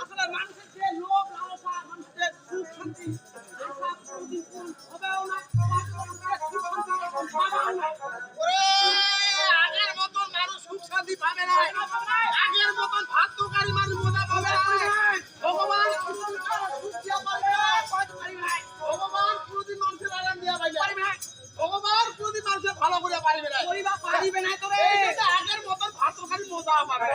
আসলে মানুষের சூதா மகன்.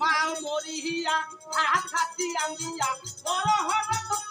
মা মরিহিয়া হাত খাতি আঙ্গিয়া বড় হন দুঃখ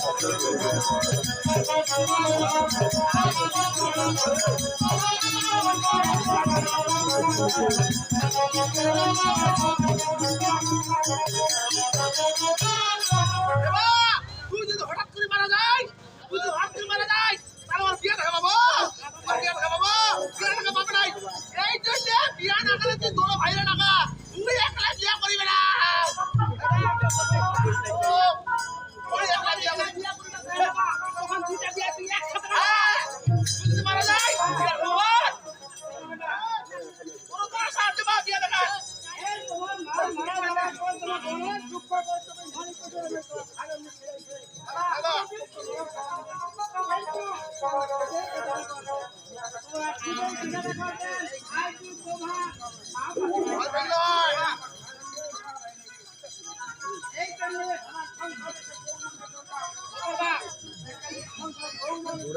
Come on!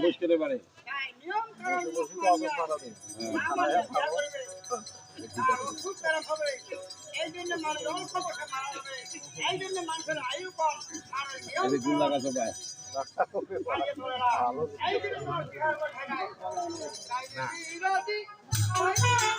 মুশকিলে পারে এই জন্য মানুষের আয়ু কম আর ওই নিয়ম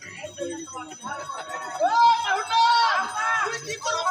কি করব